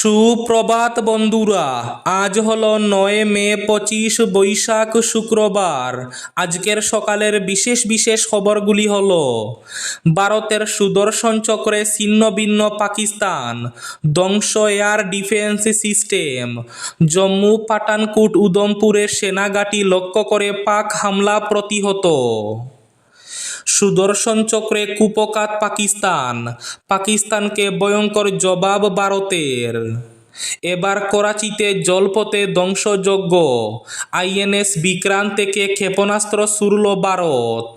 সুপ্রভাত বন্ধুরা, আজ হলো নয় মে পঁচিশ বৈশাখ শুক্রবার। আজকের সকালের বিশেষ বিশেষ খবরগুলি হল, ভারতের সুদর্শন চক্রে ছিন্ন ভিন্ন পাকিস্তান, ধ্বংস air defence system, Jammu Pathankot উধমপুরের সেনাঘাঁটি লক্ষ্য করে পাক হামলা প্রতিহত। সুদর্শন চক্রে কুপকাত পাকিস্তান। পাকিস্তানকে ভয়ঙ্কর জবাব ভারতের। এবার করাচিতে জলপথে ধ্বংসযজ্ঞ। আইএনএস বিক্রান্ত থেকে ক্ষেপণাস্ত্র ছুড়ল ভারত।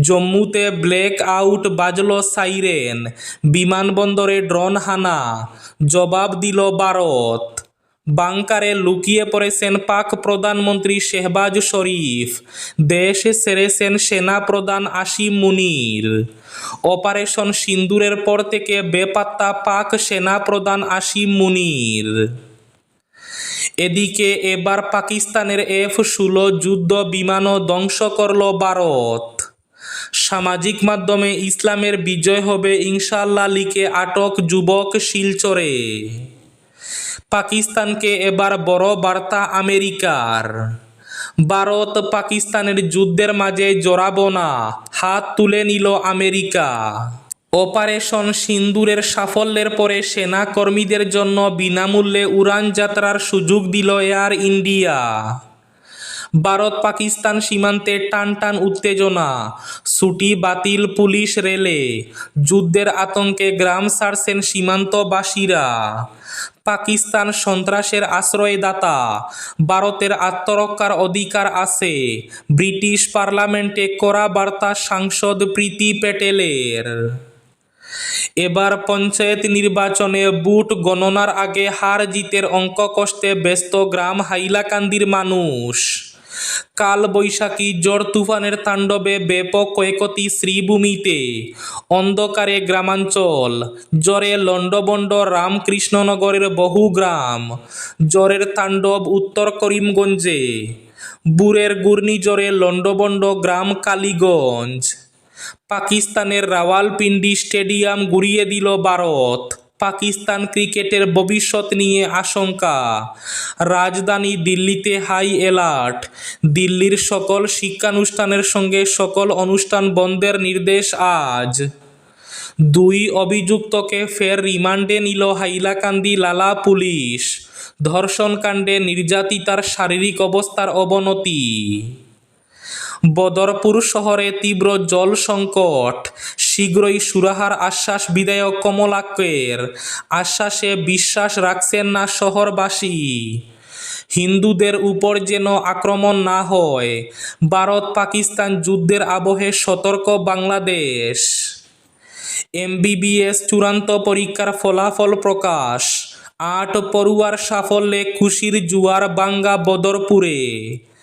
জম্মুতে ব্ল্যাক আউট বাজল সাইরেন। বিমানবন্দরে ড্রোন হানা। জবাব দিল ভারত। বাংকারে লুকিয়ে পড়েছেন পাক প্রধানমন্ত্রী শেহবাজ শরীফ, দেশ সেরেছেন সেনা প্রধান আসিম মুনির। অপারেশন সিন্দুরের পর থেকে বেপাত্তা পাক সেনা প্রধান আসিম মুনির। এদিকে এবার পাকিস্তানের এফ ষোলো যুদ্ধ বিমানও ধ্বংস করল ভারত। সামাজিক মাধ্যমে ইসলামের বিজয় হবে ইনশাল্লাহ লিখে আটক যুবক শিলচরে। পাকিস্তানকে এবার বড় বার্তা আমেরিকার। ভারত পাকিস্তানের যুদ্ধের মাঝে জড়াব না, হাত তুলে নিল আমেরিকা। অপারেশন সিন্দুরের সাফল্যের পরে সেনা কর্মীদের জন্য বিনামূল্যে উড়ান যাত্রার সুযোগ দিল এয়ার ইন্ডিয়া। ভারত পাকিস্তান সীমান্তে টান টান উত্তেজনা, ছুটি বাতিল পুলিশ রেলে, যুদ্ধের আতঙ্কে গ্রাম ছাড়ছেন সীমান্তবাসীরা। পাকিস্তান সন্ত্রাসের আশ্রয়দাতা। ভারতের আত্মরক্ষার অধিকার আছে। ব্রিটিশ পার্লামেন্টে করা বার্তা সাংসদ প্রীতি প্যাটেলের এবার পঞ্চায়েত নির্বাচনে বুট গণনার আগে হার জিতের অঙ্ক কষ্টে ব্যস্ত গ্রাম হাইলাকান্দির মানুষ। কাল বৈশাখী ঝড় তুফানের তাণ্ডবে ব্যাপক ক্ষয়ক্ষতি শ্রীভূমিতে। অন্ধকারে গ্রামাঞ্চল। জ্বরে লণ্ডবণ্ড রামকৃষ্ণনগরের বহু গ্রাম। জ্বরের তাণ্ডব উত্তর করিমগঞ্জে। বুরের ঘূর্ণিঝড়ে লণ্ডবণ্ড গ্রাম কালীগঞ্জ। পাকিস্তানের রাওয়ালপিন্ডি স্টেডিয়াম গুড়িয়ে দিল ভারত। পাকিস্তান ক্রিকেটের ভবিষ্যৎ নিয়ে আশঙ্কা। রাজধানী দিল্লিতে হাই অ্যালার্ট। দিল্লির সকল শিক্ষানুষ্ঠানের সঙ্গে সকল অনুষ্ঠান বন্ধের নির্দেশ আজ। দুই অভিযুক্তকে ফের রিমান্ডে নিল হাইলাকান্দি লালা পুলিশ। ধর্ষণকাণ্ডে নির্যাতিতার শারীরিক অবস্থার অবনতি। বদরপুর শহরে তীব্র জল সংকট। শীঘ্রই সুরাহার আশ্বাস বিধায়ক কমলাক্যের আশ্বাসে বিশ্বাস রাখছেন না শহরবাসী। হিন্দুদের উপর যেন আক্রমণ না হয়। ভারত পাকিস্তান যুদ্ধের আবহে সতর্ক বাংলাদেশ। এমবিবিএস চূড়ান্ত পরীক্ষার ফলাফল প্রকাশ। আট পড়ুয়ার সাফল্যে খুশির জুয়ার বাঙ্গা বদরপুরে।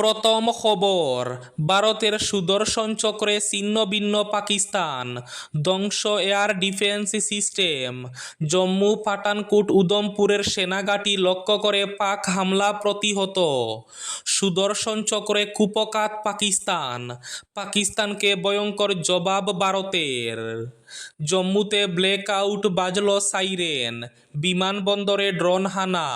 প্রথম খবর, ভারতের সুদর্শন চক্রে ছিন্ন ভিন্ন পাকিস্তান, ধ্বংস air defence system. Jammu Pathankot উদমপুরের সেনাঘাঁটি লক্ষ্য করে পাক হামলা প্রতিহত। সুদর্শন চক্রে কুপকাত পাকিস্তান, পাকিস্তানকে ভয়ঙ্কর জবাব ভারতের। জম্মুতে ব্ল্যাক আউট বাজল সাইরেন, বিমানবন্দরে ড্রোন হানা,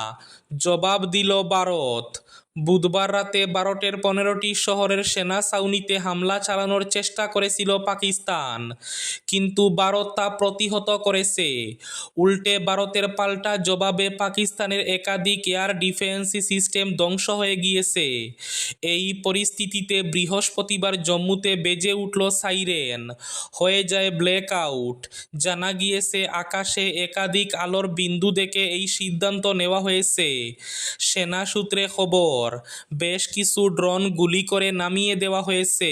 জবাব দিল ভারত। বুধবার রাতে ভারতের পনেরোটি শহরের সেনা ছাউনিতে হামলা চালানোর চেষ্টা করেছিল পাকিস্তান। কিন্তু ভারত তা প্রতিহত করেছে। উল্টে ভারতের পাল্টা জবাবে পাকিস্তানের একাধিক এয়ার ডিফেন্স সিস্টেম ধ্বংস হয়ে গিয়েছে। এই পরিস্থিতিতে বৃহস্পতিবার জম্মুতে বেজে উঠল সাইরেন। হয়ে যায় ব্ল্যাক আউট। জানা গিয়েছে, আকাশে একাধিক আলোর বিন্দু দেখে এই সিদ্ধান্ত নেওয়া হয়েছে। সেনা সূত্রে খবর বেশ কিছু ড্রোন গুলি করে নামিয়ে দেওয়া হয়েছে।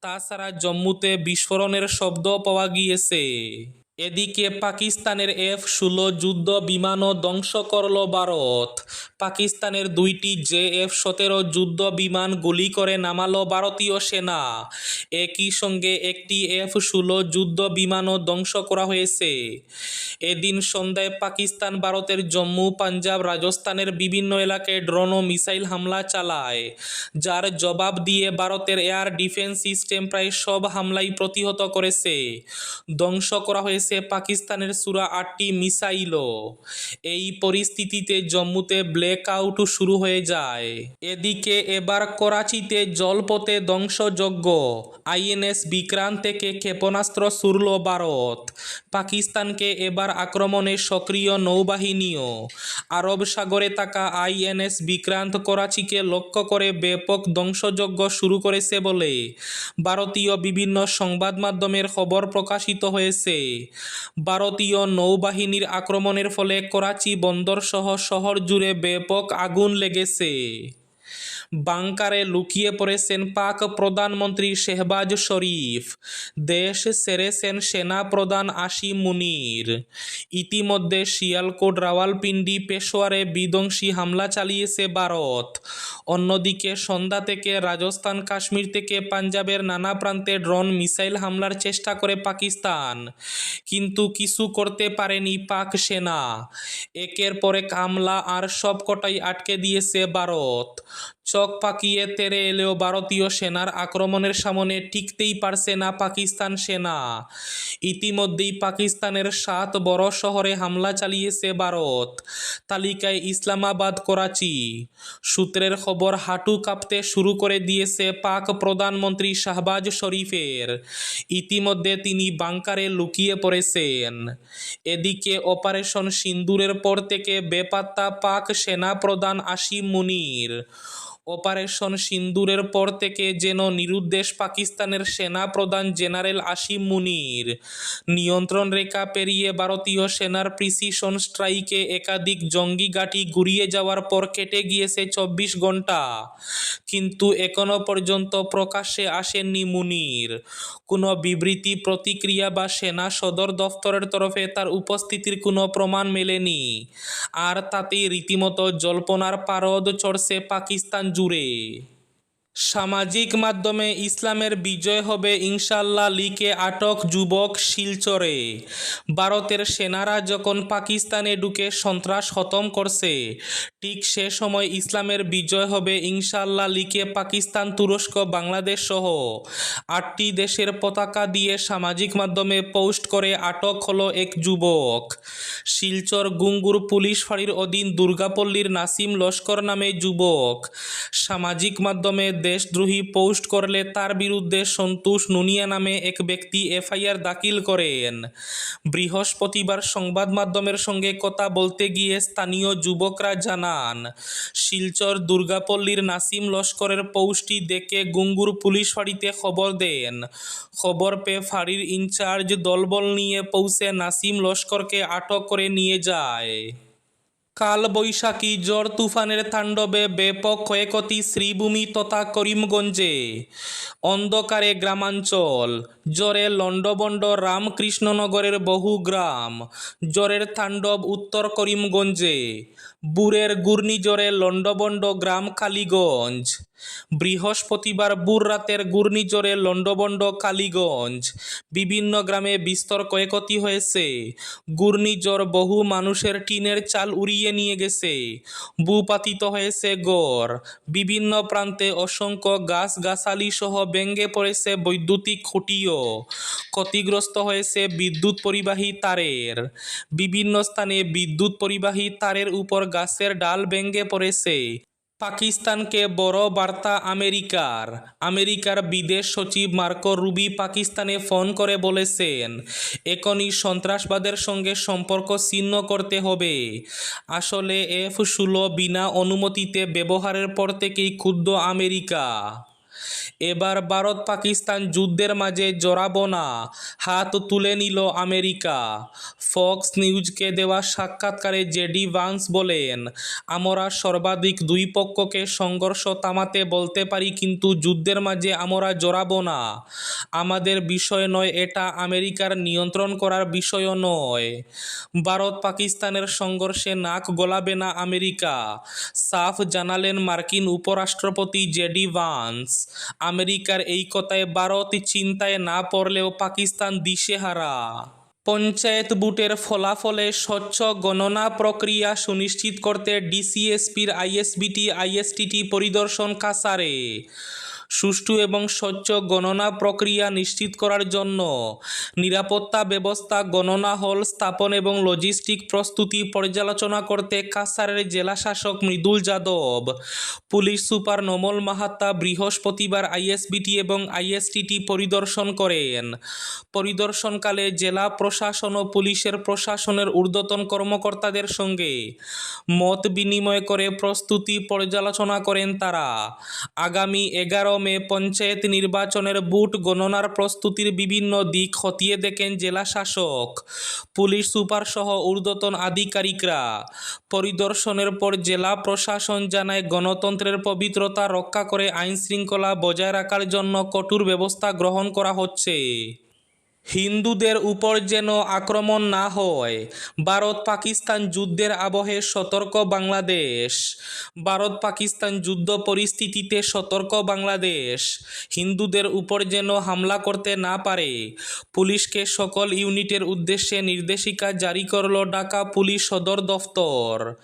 তাছাড়া জম্মুতে বিস্ফোরণের শব্দ পাওয়া গিয়েছে। এদিকে পাকিস্তানের এফ ষোলো যুদ্ধ বিমানও ধ্বংস করল ভারত। পাকিস্তানের দুইটি জে এফ সতেরো যুদ্ধ বিমান গুলি করে নামালো ভারতীয় সেনা। একই সঙ্গে একটি এফ ষোলো যুদ্ধ বিমানও ধ্বংস করা হয়েছে। এদিন সন্ধ্যায় পাকিস্তান ভারতের জম্মু, পাঞ্জাব, রাজস্থানের বিভিন্ন এলাকায় ড্রোন ও মিসাইল হামলা চালায়, যার জবাব দিয়ে ভারতের এয়ার ডিফেন্স সিস্টেম প্রায় সব হামলাই প্রতিহত করেছে। ধ্বংস করা হয়েছে পাকিস্তানের সুরা আটটি মিসাইল এই পরিস্থিতিতে জম্মুতে ব্ল্যাক আউট শুরু হয়ে যায়। এদিকে এবার করাচিতে জলপথে ধ্বংসযজ্ঞ। আইএনএস বিক্রান্ত থেকে ক্ষেপণাস্ত্র ছুড়ল ভারত। পাকিস্তানকে এবার আক্রমণে সক্রিয় নৌবাহিনীও আরব সাগরে থাকা আইএনএস বিক্রান্ত করাচিকে লক্ষ্য করে ব্যাপক ধ্বংসযজ্ঞ শুরু করেছে বলে ভারতীয় বিভিন্ন সংবাদ মাধ্যমের খবর প্রকাশিত হয়েছে। ভারতীয় নৌবাহিনীর আক্রমণের ফলে করাচি বন্দর সহ শহর জুড়ে ব্যাপক আগুন লেগেছে। বাংকারে লুকিয়ে পড়েছেন পাক প্রধানমন্ত্রী শেহবাজ শরীফ। দেশ সেরেছেন সেনা প্রধান আসিম মুনির। ইতিমধ্যে শিয়ালকোট, রাওয়ালপিন্ডি, পেশোয়ারে বিধ্বংসী হামলা চালিয়েছে ভারত। অন্যদিকে সন্ধ্যা থেকে রাজস্থান, কাশ্মীর থেকে পাঞ্জাবের নানা প্রান্তে ড্রোন মিসাইল হামলার চেষ্টা করে পাকিস্তান। কিন্তু কিছু করতে পারেনি পাক সেনা। একের পর এক হামলা আর সবকটাই আটকে দিয়েছে ভারত। চোখ পাকিয়ে তেরে এলেও ভারতীয় সেনার আক্রমণের সামনে টিকতেই পারছে না পাকিস্তান সেনা। ইতিমধ্যেই পাকিস্তানের সাত বড় শহরে হামলা চালিয়েছে ভারত। তালিকায় ইসলামাবাদ, করাচি। সূত্রের খবর, হাঁটু কাঁপতে শুরু করে দিয়েছে পাক প্রধানমন্ত্রী শাহবাজ শরীফের। ইতিমধ্যে তিনি বাংকারে লুকিয়ে পড়েছেন। এদিকে অপারেশন সিন্দুরের পর থেকে বেপাত্তা পাক সেনা প্রধান আসিম মুনির। অপারেশন সিন্দুরের পর থেকে যেন নিরুদ্দেশ পাকিস্তানের সেনা প্রধান জেনারেল আসিম মুনির। নিয়ন্ত্রণ রেখা পেরিয়ে ভারতীয় সেনার প্রিসিশন স্ট্রাইকে একাধিক জঙ্গি ঘাঁটি গুড়িয়ে যাওয়ার পর কেটে গিয়েছে চব্বিশ ঘণ্টা কিন্তু এখনও পর্যন্ত প্রকাশ্যে আসেননি মুনির। কোনো বিবৃতি, প্রতিক্রিয়া বা সেনা সদর দফতরের তরফে তার উপস্থিতির কোনো প্রমাণ মেলেনি। আর তাতেই রীতিমতো জল্পনার পারদ চড়ছে পাকিস্তান জুড়ে সামাজিক মাধ্যমে ইসলামের বিজয় হবে ইনশাল্লাহ লিখে আটক যুবক শিলচরে। ভারতের সেনারা যখন পাকিস্তানে ঢুকে সন্ত্রাস খতম করছে, ঠিক সে সময় ইসলামের বিজয় হবে ইনশাল্লাহ লিকে পাকিস্তান, তুরস্ক, বাংলাদেশ সহ আটটি দেশের পতাকা দিয়ে সামাজিক মাধ্যমে পোস্ট করে আটক হলো এক যুবক। শিলচর গুঙ্গুর পুলিশ ফাঁড়ির অধীন দুর্গাপল্লীর নাসিম লস্কর নামে যুবক। সামাজিক মাধ্যমে দেশদ্রোহী পোস্ট করলে তার বিরুদ্ধে সন্তোষ নুনিয়া নামে এক ব্যক্তি এফআইআর দাখিল করেন। বৃহস্পতিবার সংবাদ মাধ্যমের সঙ্গে কথা বলতে গিয়ে স্থানীয় যুবকরা জানান, শিলচর দুর্গাপল্লীর নাসিম লস্করের পোস্টটি দেখে গুঙ্গুর পুলিশ ফাঁড়িতে খবর দেন। খবর পেয়ে ফাঁড়ির ইনচার্জ দলবল নিয়ে পৌঁছে নাসিম লস্করকে আটক করে নিয়ে যায়। কালবৈশাখী জ্বর তুফানের তাণ্ডবে ব্যাপক ক্ষয়ক্ষতি শ্রীভূমি তথা করিমগঞ্জে। অন্ধকারে গ্রামাঞ্চল। জ্বরে লণ্ডবণ্ড রামকৃষ্ণনগরের বহু গ্রাম। জ্বরের তাণ্ডব উত্তর করিমগঞ্জে। বুরের ঘূর্ণিঝড়ে লণ্ডবণ্ড গ্রাম কালীগঞ্জ। বৃহস্পতিবার বুর রাতের ঘূর্ণিঝড়ে লণ্ডবণ্ড কালীগঞ্জ। বিভিন্ন গ্রামে বিস্তর ক্ষয়ক্ষতি হয়েছে। ঘূর্ণিঝড় বহু মানুষের টিনের চাল উড়িয়ে নিয়ে গেছে। ভূপাতিত হয়েছে গড়। বিভিন্ন প্রান্তে অসংখ্য গাছগাছালি সহ ভেঙে পড়েছে বৈদ্যুতিক খুঁটিও। ক্ষতিগ্রস্ত হয়েছে বিদ্যুৎ পরিবাহী তারের। বিভিন্ন স্থানে বিদ্যুৎ পরিবাহী তারের উপর গাছের ডাল ভেঙে পড়েছে। পাকিস্তানকে বড় বার্তা আমেরিকার। আমেরিকার বিদেশ সচিব মার্কো রুবি পাকিস্তানে ফোন করে বলেছেন, এখনই সন্ত্রাসবাদের সঙ্গে সম্পর্ক ছিন্ন করতে হবে। আসলে এফ ষোলো বিনা অনুমতিতে ব্যবহারের পর থেকেই ক্ষুব্ধ আমেরিকা। এবার ভারত পাকিস্তান যুদ্ধের মাঝে জড়াবো না, হাত তুলে নিল আমেরিকা। ফক্স নিউজকে দেওয়া সাক্ষাৎকারে জেডি ভান্স বলেন, আমরা সর্বাধিক দুই পক্ষকে সংঘর্ষ থামাতে বলতে পারি, কিন্তু যুদ্ধের মাঝে আমরা জড়াবো না। আমাদের বিষয় নয় এটা আমেরিকার নিয়ন্ত্রণ করার বিষয়ও নয়। ভারত পাকিস্তানের সংঘর্ষে নাক গলাবে না আমেরিকা, সাফ জানালেন মার্কিন উপরাষ্ট্রপতি জেডি ভান্স। আমেরিকার এই কথায় ভারত চিন্তায় না পড়লেও পাকিস্তান দিশেহারা। পঞ্চায়েত বুটের ফলাফলে স্বচ্ছ গণনা প্রক্রিয়া সুনিশ্চিত করতে ডিসিএসপির আইএসবিটি, আইএসটিটি পরিদর্শন কাসারে। সুষ্ঠু এবং স্বচ্ছ গণনা প্রক্রিয়া নিশ্চিত করার জন্য নিরাপত্তা ব্যবস্থা, গণনা হল, স্থাপন এবং লজিস্টিক প্রস্তুতি পর্যালোচনা করতে কাসারের জেলাশাসক মৃদুল যাদব, পুলিশ সুপার নমল মাহাত্তা বৃহস্পতিবার আইএসবিটি এবং আইএসটিটি পরিদর্শন করেন। পরিদর্শনকালে জেলা প্রশাসন ও পুলিশের প্রশাসনের ঊর্ধ্বতন কর্মকর্তাদের সঙ্গে মত বিনিময় করে প্রস্তুতি পর্যালোচনা করেন তারা। আগামী এগারো মে পঞ্চায়েত নির্বাচনের বুট গণনার প্রস্তুতির বিভিন্ন দিক খতিয়ে দেখেন জেলা শাসক। পুলিশ সুপার সহ ঊর্ধ্বতন আধিকারিকরা। পরিদর্শনের পর জেলা প্রশাসন জানায়, গণতন্ত্রের পবিত্রতা রক্ষা করে আইন শৃঙ্খলা বজায় রাখার জন্য কঠোর ব্যবস্থা গ্রহণ করা হচ্ছে। হিন্দুদের উপর যেন আক্রমণ না হয়। ভারত পাকিস্তান যুদ্ধের আবহে সতর্ক বাংলাদেশ। ভারত পাকিস্তান যুদ্ধ পরিস্থিতিতে সতর্ক বাংলাদেশ। হিন্দুদের উপর যেন হামলা করতে না পারে। পুলিশকে সকল ইউনিটের উদ্দেশ্যে নির্দেশিকা জারি করল ঢাকা পুলিশ সদর দফতর।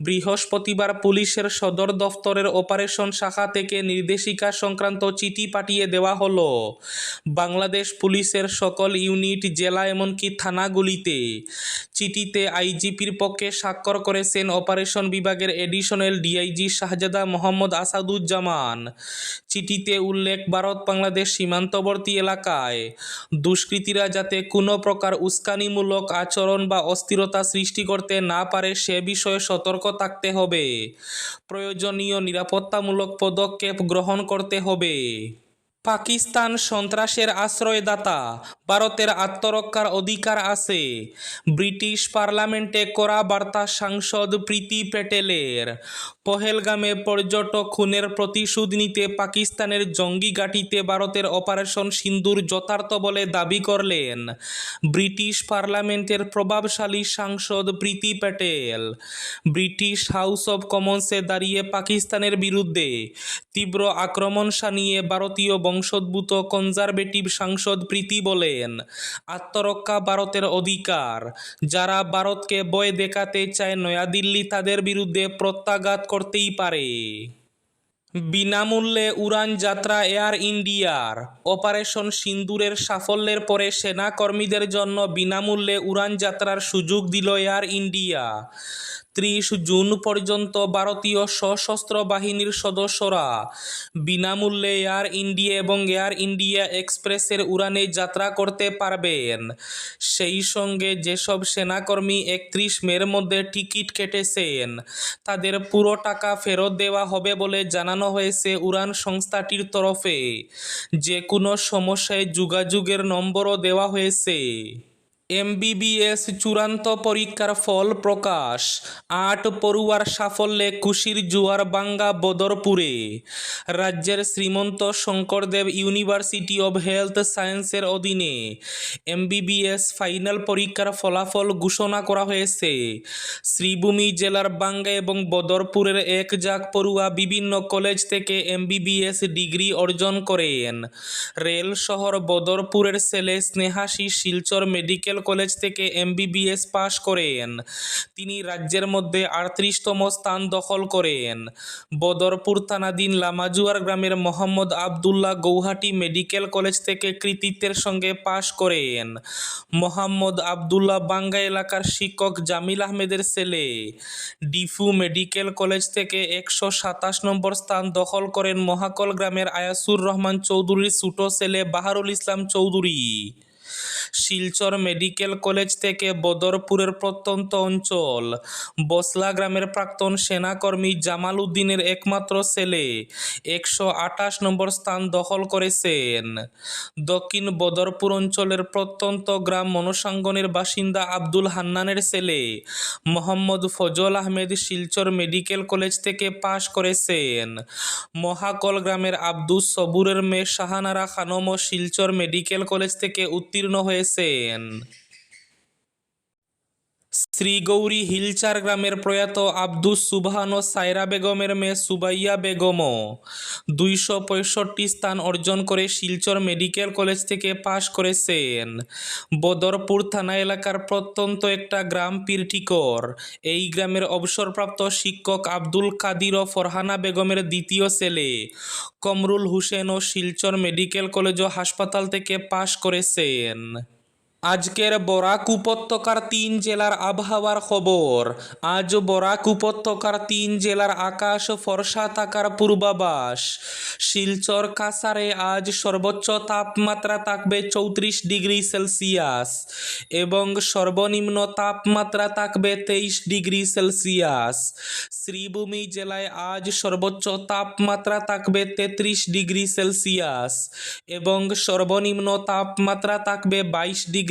বৃহস্পতিবার পুলিশের সদর দফতরের অপারেশন শাখা থেকে নির্দেশিকা সংক্রান্ত চিঠি পাঠিয়ে দেওয়া হলো। বাংলাদেশ পুলিশের সকল ইউনিট, জেলা এমনকি থানাগুলিতে। চিঠিতে আইজিপির পক্ষে স্বাক্ষর করেছেন অপারেশন বিভাগের এডিশনাল ডিআইজি শাহজাদা মোহাম্মদ আসাদুজ্জামান। চিঠিতে উল্লেখ, ভারত বাংলাদেশ সীমান্তবর্তী এলাকায় দুষ্কৃতীরা যাতে কোনো প্রকার উস্কানিমূলক আচরণ বা অস্থিরতা সৃষ্টি করতে না পারে সে বিষয়ে সতর্ক থাকতে হবে। প্রয়োজনীয় নিরাপত্তামূলক পদক্ষেপ গ্রহণ করতে হবে। পাকিস্তান সন্ত্রাসের আশ্রয়দাতা, ভারতের আত্মরক্ষার অধিকার আছে। ব্রিটিশ পার্লামেন্টে করা বার্তা সাংসদ প্রীতি প্যাটেলের, পহেলগামে পর্যটক খুনের প্রতিশোধ নিতে পাকিস্তানের জঙ্গি ঘাঁটিতে ভারতের অপারেশন সিন্দুর যথার্থ বলে দাবি করলেন ব্রিটিশ পার্লামেন্টের প্রভাবশালী সাংসদ Priti Patel. British House of কমন্সে দাঁড়িয়ে পাকিস্তানের বিরুদ্ধে তীব্র আক্রমণ শানিয়ে ভারতীয় বংশোদ্ভূত কনজারভেটিভ সাংসদ প্রীতি বলেন, আত্মরক্ষা ভারতের অধিকার। যারা ভারতকে বয় দেখাতে চায় নয়াদিল্লি, তাদের বিরুদ্ধে প্রত্যাঘাত করতেই পারে। বিনামূল্যে উড়ান যাত্রা এয়ার ইন্ডিয়ার। অপারেশন সিন্দুরের সাফল্যের পরে সেনা কর্মীদের জন্য বিনামূল্যে উড়ান যাত্রার সুযোগ দিল এয়ার ইন্ডিয়া। ত্রিশ জুন পর্যন্ত ভারতীয় সশস্ত্র বাহিনীর সদস্যরা বিনামূল্যে এয়ার ইন্ডিয়া এবং এয়ার ইন্ডিয়া এক্সপ্রেসের উড়ানে যাত্রা করতে পারবেন। সেই সঙ্গে যেসব সেনাকর্মী একত্রিশ মের মধ্যে টিকিট কেটেছেন, তাদের পুরো টাকা ফেরত দেওয়া হবে বলে জানানো হয়েছে উড়ান সংস্থাটির তরফে। যে কোনো সমস্যায় যোগাযোগের নম্বরও দেওয়া হয়েছে। এমবিবিএস চূড়ান্ত পরীক্ষার ফল প্রকাশ। আট পড়ুয়ার সাফল্যে খুশির জোয়ার বাঙ্গা বদরপুরে। রাজ্যের Srimanta Sankardev university of health সায়েন্সের অধীনে এমবিবিএস ফাইনাল পরীক্ষার ফলাফল ঘোষণা করা হয়েছে। শ্রীভূমি জেলার বাঙ্গা এবং বদরপুরের এক জাক পড়ুয়া বিভিন্ন কলেজ থেকে এমবিবিএস ডিগ্রি অর্জন করেন। রেল শহর বদরপুরের ছেলে স্নেহাসী শিলচর মেডিকেল কলেজ থেকে এমবিবিএস পাশ করেন। তিনি রাজ্যের মধ্যে আটত্রিশতম স্থান দখল করেন। বদরপুর থানাধীন লামাজুয়ার গ্রামের মোহাম্মদ আবদুল্লাহ গৌহাটি মেডিকেল কলেজ থেকে কৃতিত্বের সঙ্গে পাশ করেন। মোহাম্মদ আবদুল্লাহ বাঙ্গা এলাকার শিক্ষক জামিল আহমেদের ছেলে। ডিফু মেডিকেল কলেজ থেকে একশো সাতাশ নম্বর স্থান দখল করেন মহাকল গ্রামের আয়াসুর রহমান চৌধুরীর ছোট ছেলে বাহারুল ইসলাম চৌধুরী। শিলচর মেডিকেল কলেজ থেকে বদরপুরের প্রত্যন্ত অঞ্চল। বসলা গ্রামের প্রাক্তন সেনাকর্মী জামাল উদ্দিনের একমাত্র ছেলে একশো আঠাশ নম্বর স্থান দখল করেছেন। দক্ষিণ বদরপুর অঞ্চলের প্রত্যন্ত গ্রাম মনসাঙ্গনের বাসিন্দা আব্দুল হান্নানের ছেলে মোহাম্মদ ফজল আহমেদ শিলচর মেডিকেল কলেজ থেকে পাশ করেছেন। মহাকল গ্রামের আব্দুস সবুরের মেয়ে শাহানারা খানমও শিলচর মেডিকেল কলেজ থেকে উত্তীর্ণ হয়েছেন শ্রীগৌরী হিলচার গ্রামের প্রয়াত আব্দুস সুবহান ও সায়রা বেগমের মেয়ে সুবাইয়া বেগমও দুইশো পঁয়ষট্টি স্থান অর্জন করে শিলচর মেডিকেল কলেজ থেকে পাশ করেছেন। বদরপুর থানা এলাকার প্রত্যন্ত একটা গ্রাম পীরটিকর। এই গ্রামের অবসরপ্রাপ্ত শিক্ষক আব্দুল কাদির ও ফরহানা বেগমের দ্বিতীয় ছেলে কমরুল হোসেন ও শিলচর মেডিকেল কলেজ ও হাসপাতাল থেকে পাশ করেছেন। আজকের বরাক উপত্যকার তিন জেলার আবহাওয়ার খবর। আজ বরাক উপত্যকার তিন জেলার আকাশ ফর্সা থাকার পূর্বাভাস। শিলচর কাসারে আজ সর্বোচ্চ তাপমাত্রা থাকবে চৌত্রিশ ডিগ্রি সেলসিয়াস এবং সর্বনিম্ন তাপমাত্রা থাকবে তেইশ ডিগ্রি সেলসিয়াস। শ্রীভূমি জেলায় আজ সর্বোচ্চ তাপমাত্রা থাকবে তেত্রিশ ডিগ্রি সেলসিয়াস এবং সর্বনিম্ন তাপমাত্রা থাকবে বাইশ ডিগ্রি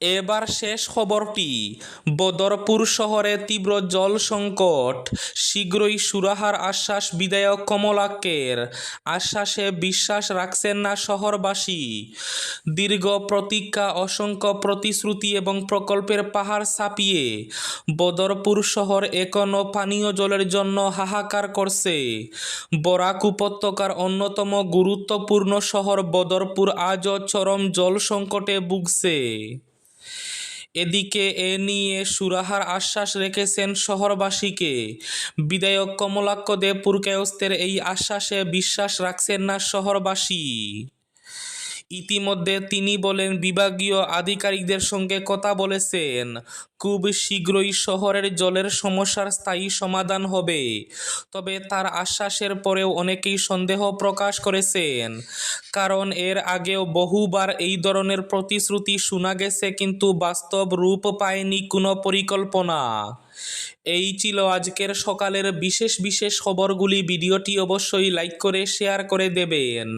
এবার শেষ খবরটি। বদরপুর শহরে তীব্র জল সংকট। শীঘ্রই সুরাহার আশ্বাস বিধায়ক কমলাক্যের আশ্বাসে বিশ্বাস রাখছেন না শহরবাসী। দীর্ঘ প্রতীক্ষা, অসংখ্য প্রতিশ্রুতি এবং প্রকল্পের পাহাড় ছাপিয়ে বদরপুর শহর এখনও পানীয় জলের জন্য হাহাকার করছে। বরাক উপত্যকার অন্যতম গুরুত্বপূর্ণ শহর বদরপুর আজও চরম জল সংকটে ভুগছে। এদিকে এ নিয়ে সুরাহার আশ্বাস রেখেছেন শহরবাসীকে। বিধায়ক কমলাক্ষ দেব পুরকায়স্তের এই আশ্বাসে বিশ্বাস রাখছেন না শহরবাসী। ইতিমধ্যে তিনি বলেন, বিভাগীয় আধিকারিকদের সঙ্গে কথা বলেছেন, খুব শীঘ্রই শহরের জলের সমস্যার স্থায়ী সমাধান হবে। তবে তার আশ্বাসের পরেও অনেকেই সন্দেহ প্রকাশ করেছেন, কারণ এর আগেও বহুবার এই ধরনের প্রতিশ্রুতি শোনা গেছে, কিন্তু বাস্তব রূপ পায়নি কোনো পরিকল্পনা। এই ছিল আজকের সকালের বিশেষ বিশেষ খবরগুলি। ভিডিওটি অবশ্যই লাইক করে, শেয়ার করে দেবেন।